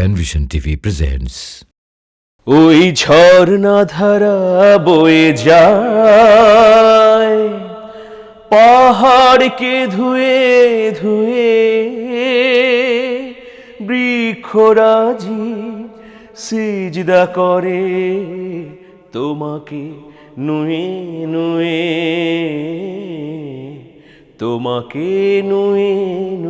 Penvision TV presents. ওই ঝর্ণা ধারা বয়ে যায়, পাহাড়কে ধুয়ে ধুয়ে বৃক্ষরাজি সিজদা করে তোমাকে নুয়ে নুয়ে, তোমাকে নুয়ে নুয়ে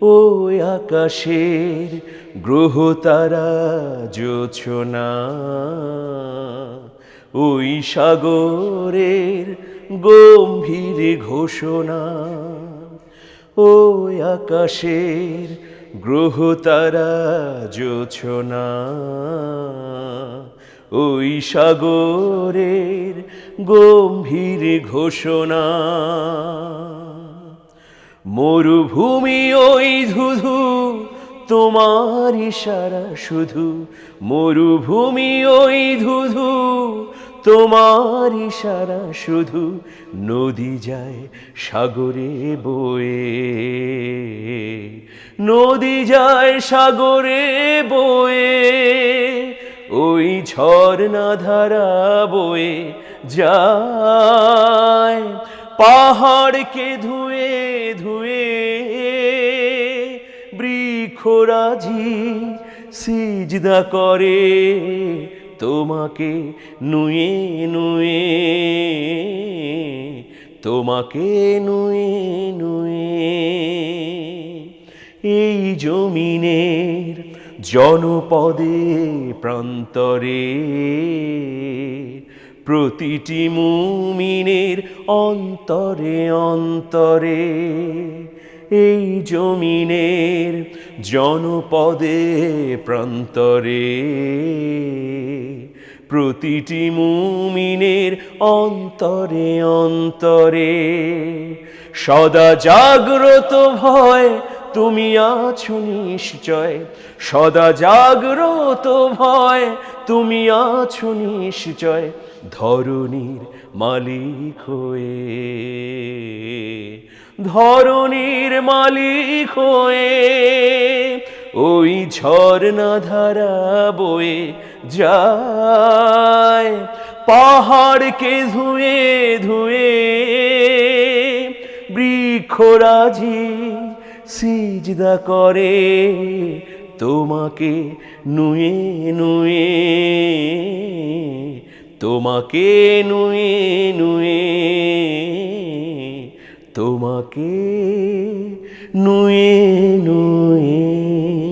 ওই আকাশের গ্রহ তারা জোছনা ওই সাগরের গম্ভীর ঘোষণা। ওই আকাশের গ্রহ তারা জোছনা ওই সাগরের গম্ভীর ঘোষণা। মরুভূমি ওই ধুধু, তোমার ইশারা শুধু। মরুভূমি ওই ধুধু, তোমার ইশারা শুধু। নদী যায় সাগরে বয়ে। নদী যায় সাগরে বয়ে। ওই ঝর্ণা ধারা বয়ে যায়। পাহাড়কে ধুয়ে ধুয়ে বৃক্ষরাজি সিজদা করে তোমাকে নুয়ে নুয়ে, তোমাকে নুয়ে নুয়ে। এই জমিনের জনপদে প্রান্তরে প্রতিটি মুমিনের অন্তরে অন্তরে, এই জমিনের জনপদে প্রান্তরে, প্রতিটি মুমিনের অন্তরে অন্তরে, সদা জাগ্রত ভয় তুমি আছো নিশ্চয়, সদা জাগ্রত ভয়। তুমি আছো নিশ্চয়, ধরণীর মালিক হয়ে। ধরণীর মালিক হয়ে, ওই ঝর্ণা ধারা বয়ে যায়। পাহাড়কে ধুয়ে ধুয়ে বৃক্ষরাজি সিজদা করে তোমাকে নুয়ে নুয়ে তোমাকে নুয়ে নুয়ে তোমাকে নুয়ে নুয়ে।